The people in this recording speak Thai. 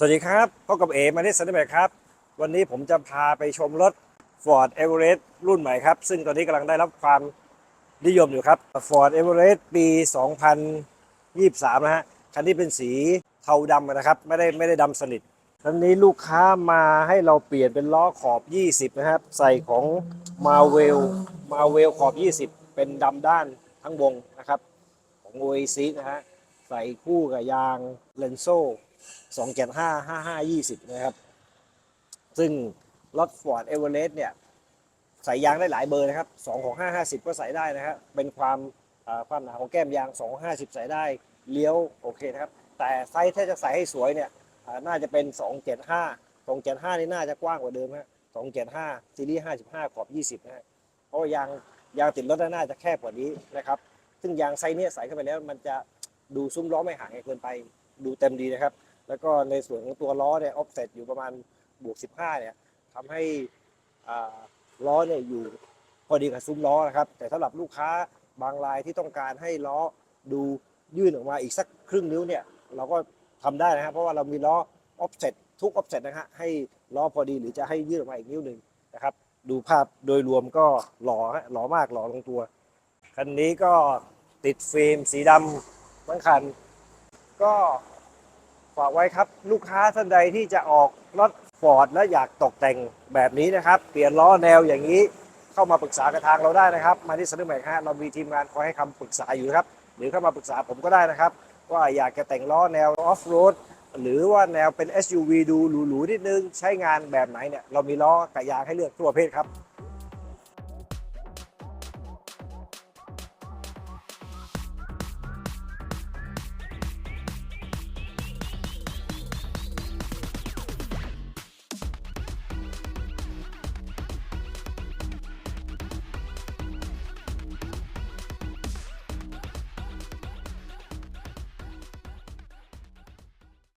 สวัสดีครับพบกับเอมานิสันนิเบครับ วันนี้ผมจะพาไปชมรถ Ford Everest รุ่นใหม่ครับ ซึ่งตอนนี้กำลังได้รับความนิยมอยู่ครับ Ford Everest ปี 2023 นะฮะ คันนี้เป็นสีเทาดำนะครับ ไม่ได้ไม่ได้ดำสนิทคันนี้ลูกค้ามาให้เราเปลี่ยนเป็นล้อขอบ 20 นะครับ ใส่ของ Marvel Marvel ขอบ 20 เป็นดำด้านทั้งวงนะครับ ของ Oasis นะฮะ ใส่คู่กับยาง สองเลนโซ่2 7 5 5 5 20นะครับ ซึ่งรถ Ford Everest เนี่ยใส่ยางได้หลายเบอร์นะครับ2ของ550ก็ใส่ได้นะครับเป็นความความหนาของแก้มยาง2ของ50ใส่ได้เลี้ยวโอเคนะครับ แต่ไซส์ถ้าจะใส่ให้สวยเนี่ยน่าจะเป็น275 275นี่น่าจะกว้างกว่าเดิมฮะ275ซีรีส์55ขอบ20นะฮะเพราะยางยางติดรถน่าจะแคบกว่านี้นะครับซึ่งยางไซส์เนี้ยใส่เข้าไปแล้วมันจะดูซุ้มล้อไม่ห่างเกินไปดูเต็มดีนะครับ แล้วก็ในส่วนของตัวล้อเนี่ยออฟเซตอยู่ประมาณบวก 15 เนี่ยทำให้ล้อเนี่ยอยู่พอดีกับซุ้มล้อนะครับ แต่สำหรับลูกค้าบางรายที่ต้องการให้ล้อดูยื่นออกมาอีกสักครึ่งนิ้วเนี่ย เราก็ทำได้นะครับ เพราะว่าเรามีล้อออฟเซตทุกออฟเซตนะฮะให้ล้อพอดีหรือจะให้ยื่นออกมาอีกนิ้วหนึ่งนะครับ ดูภาพโดยรวมก็หล่อฮะหล่อมากหล่อลงตัวคันนี้ก็ติดฟิล์มสีดำทั้งคัน ก็ ฝากไว้ครับ ลูกค้าท่านใดที่จะออกรถฟอร์ดและอยากตกแต่งแบบนี้นะครับ เปลี่ยนล้อแนวอย่างนี้เข้ามาปรึกษากับทางเราได้นะครับ มาที่สนุกแม็กฮะเรามีทีมงานคอยให้คำปรึกษาอยู่ครับ หรือเข้ามาปรึกษาผมก็ได้นะครับ ว่าอยากจะแต่งล้อแนวออฟโรดหรือว่าแนวเป็น SUV ดูหรูๆนิดนึง ใช้งานแบบไหนเนี่ยเรามีล้อกับยางให้เลือกทั่วประเภทครับ